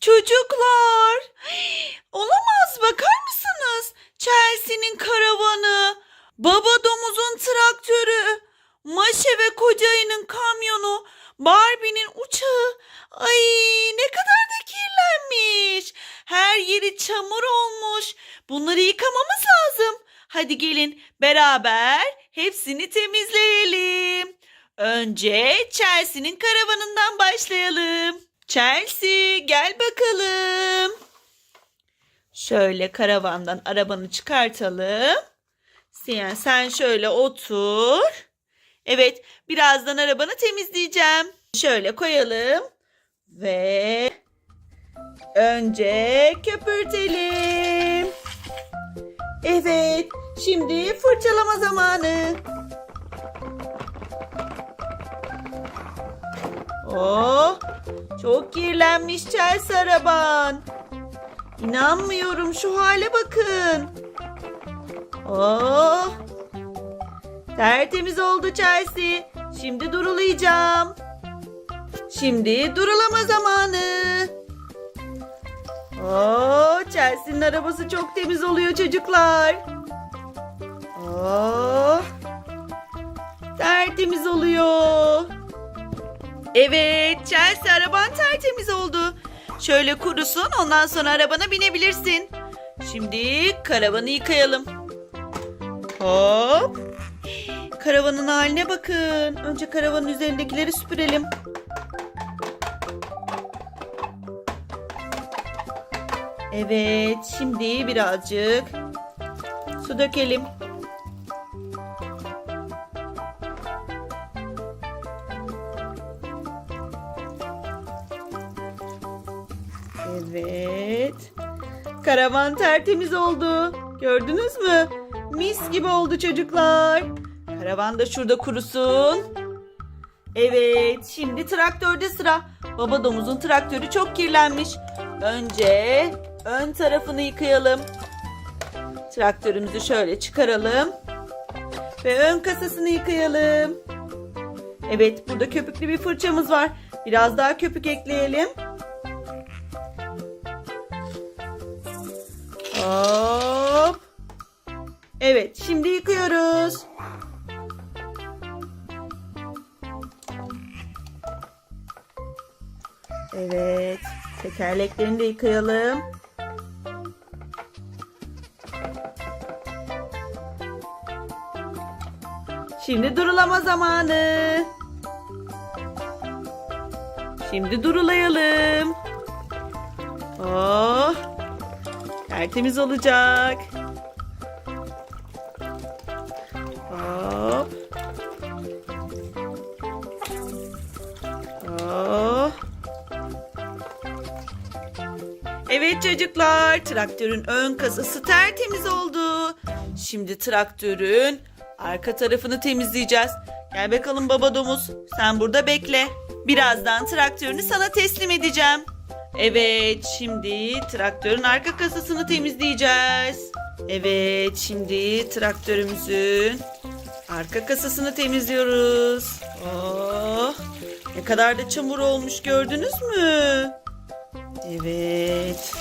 Çocuklar. Olamaz bakar mısınız? Chelsea'nin karavanı. Baba domuzun traktörü. Maşe ve koca ayının kamyonu. Barbie'nin uçağı. Ay ne kadar da kirlenmiş. Her yeri çamur olmuş. Bunları yıkamamız lazım. Hadi gelin beraber hepsini temizleyelim. Önce Chelsea'nin karavanından başlayalım. Chelsea gel bakalım. Şöyle karavandan arabanı çıkartalım. Sen, sen şöyle otur. Evet birazdan arabanı temizleyeceğim. Şöyle koyalım. Ve önce köpürtelim. Evet şimdi fırçalama zamanı. Oh, çok kirlenmiş Chelsea araban. İnanmıyorum şu hale bakın. Oh, tertemiz oldu Chelsea. Şimdi durulayacağım. Şimdi durulama zamanı. Oh, Chelsea'nin arabası çok temiz oluyor çocuklar. Oh, tertemiz oluyor. Evet, Chelsea araban tertemiz oldu. Şöyle kurusun, ondan sonra arabana binebilirsin. Şimdi karavanı yıkayalım. Hop. Karavanın haline bakın. Önce karavanın üzerindekileri süpürelim. Evet, şimdi birazcık su dökelim. Evet. Karavan tertemiz oldu. Gördünüz mü? Mis gibi oldu çocuklar. Karavan da şurada kurusun. Evet, şimdi traktörde sıra. Baba domuzun traktörü çok kirlenmiş. Önce ön tarafını yıkayalım. Traktörümüzü şöyle çıkaralım. Ve ön kasasını yıkayalım. Evet, burada köpüklü bir fırçamız var. Biraz daha köpük ekleyelim. Hop. Evet, şimdi yıkıyoruz. Evet, tekerleklerini de yıkayalım. Şimdi durulama zamanı. Şimdi durulayalım. Oh, tertemiz olacak. Hop. Oh. Evet çocuklar, traktörün ön kasası tertemiz oldu. Şimdi traktörün arka tarafını temizleyeceğiz. Gel bakalım baba domuz, sen burada bekle. Birazdan traktörünü sana teslim edeceğim. Evet, şimdi traktörün arka kasasını temizleyeceğiz. Evet, şimdi traktörümüzün arka kasasını temizliyoruz. Oh, ne kadar da çamur olmuş gördünüz mü? Evet.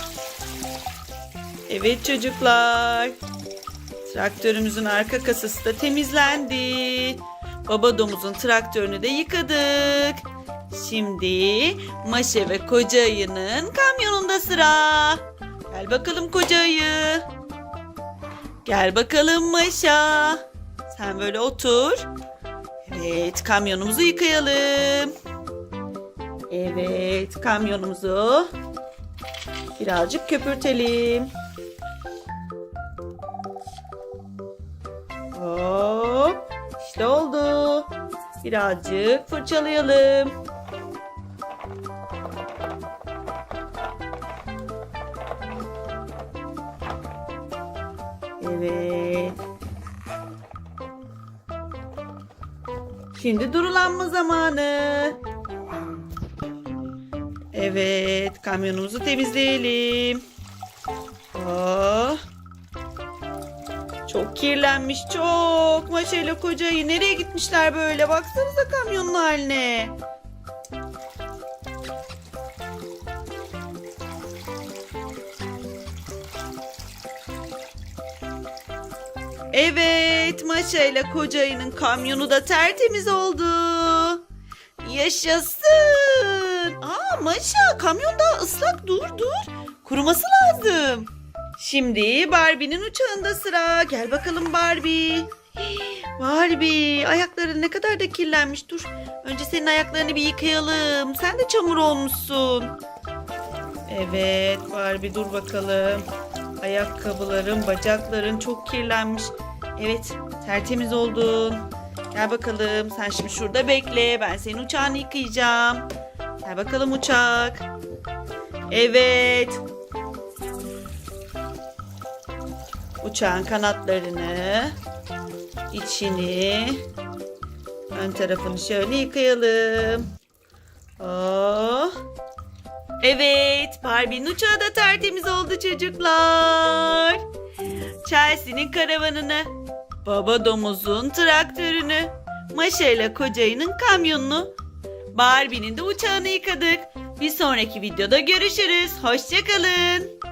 Evet çocuklar. Traktörümüzün arka kasası da temizlendi. Baba domuzun traktörünü de yıkadık. Şimdi Maşe ve koca ayının kamyonunda sıra. Gel bakalım koca ayı. Gel bakalım Maşa. Sen böyle otur. Evet kamyonumuzu yıkayalım. Evet kamyonumuzu birazcık köpürtelim. Hop işte oldu. Birazcık fırçalayalım. Evet. Şimdi durulanma zamanı. Evet, kamyonumuzu temizleyelim. Oh. Çok kirlenmiş, çok. Maşayla kocayı nereye gitmişler böyle? Baksanıza kamyonun haline. Evet, Maşa ile koca ayının kamyonu da tertemiz oldu. Yaşasın. Aa Maşa, kamyon daha ıslak. Dur dur. Kuruması lazım. Şimdi Barbie'nin uçağında sıra. Gel bakalım Barbie. Barbie, ayakların ne kadar da kirlenmiş. Dur. Önce senin ayaklarını bir yıkayalım. Sen de çamur olmuşsun. Evet Barbie dur bakalım. Ayakkabıların, bacakların çok kirlenmiş. Evet, tertemiz oldun. Gel bakalım. Sen şimdi şurada bekle. Ben senin uçağını yıkayacağım. Gel bakalım uçak. Evet. Uçağın kanatlarını, içini, ön tarafını şöyle yıkayalım. Oh. Evet, Barbie'nin uçağı da tertemiz oldu çocuklar. Chelsea'nin karavanını, Baba Domuz'un traktörünü, Maşa ile Kocayı'nın kamyonunu, Barbie'nin de uçağını yıkadık. Bir sonraki videoda görüşürüz. Hoşçakalın.